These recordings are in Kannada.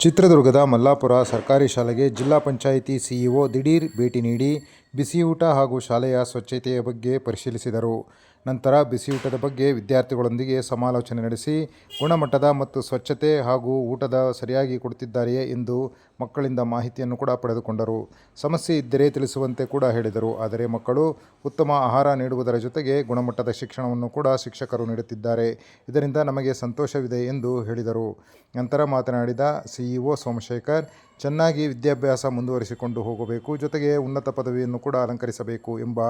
ಚಿತ್ರದುರ್ಗದ ಮಲ್ಲಾಪುರ ಸರ್ಕಾರಿ ಶಾಲೆಗೆ ಜಿಲ್ಲಾ ಪಂಚಾಯಿತಿ ಸಿಇಒ ದಿಢೀರ್ ಭೇಟಿ ನೀಡಿ ಬಿಸಿಯೂಟ ಹಾಗೂ ಶಾಲೆಯ ಸ್ವಚ್ಛತೆಯ ಬಗ್ಗೆ ಪರಿಶೀಲಿಸಿದರು. ನಂತರ ಬಿಸಿಯೂಟದ ಬಗ್ಗೆ ವಿದ್ಯಾರ್ಥಿಗಳೊಂದಿಗೆ ಸಮಾಲೋಚನೆ ನಡೆಸಿ ಗುಣಮಟ್ಟದ ಮತ್ತು ಸ್ವಚ್ಛತೆ ಹಾಗೂ ಊಟದ ಸರಿಯಾಗಿ ಕೊಡುತ್ತಿದ್ದಾರೆಯೇ ಎಂದು ಮಕ್ಕಳಿಂದ ಮಾಹಿತಿಯನ್ನು ಕೂಡ ಪಡೆದುಕೊಂಡರು. ಸಮಸ್ಯೆ ಇದ್ದರೆ ತಿಳಿಸುವಂತೆ ಕೂಡ ಹೇಳಿದರು. ಆದರೆ ಮಕ್ಕಳು ಉತ್ತಮ ಆಹಾರ ನೀಡುವುದರ ಜೊತೆಗೆ ಗುಣಮಟ್ಟದ ಶಿಕ್ಷಣವನ್ನು ಕೂಡ ಶಿಕ್ಷಕರು ನೀಡುತ್ತಿದ್ದಾರೆ. ಇದರಿಂದ ನಮಗೆ ಸಂತೋಷವಿದೆ ಎಂದು ಹೇಳಿದರು. ನಂತರ ಮಾತನಾಡಿದ ಸಿಇಒ ಸೋಮಶೇಖರ್ ಚೆನ್ನಾಗಿ ವಿದ್ಯಾಭ್ಯಾಸ ಮುಂದುವರಿಸಿಕೊಂಡು ಹೋಗಬೇಕು ಜೊತೆಗೆ ಉನ್ನತ ಪದವಿಯನ್ನು ಕೂಡ ಅಲಂಕರಿಸಬೇಕು ಎಂಬ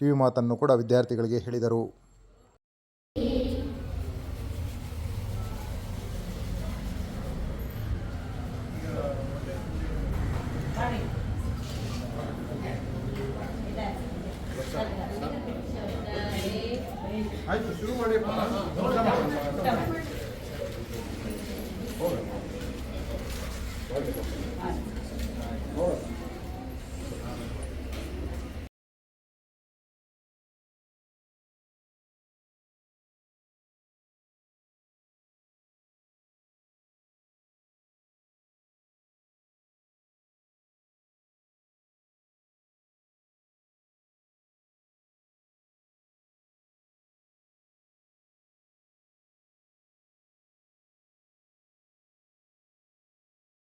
ಕಿವಿಮಾತನ್ನು ಕೂಡ ವಿದ್ಯಾರ್ಥಿಗಳಿಗೆ ಹೇಳಿದರು.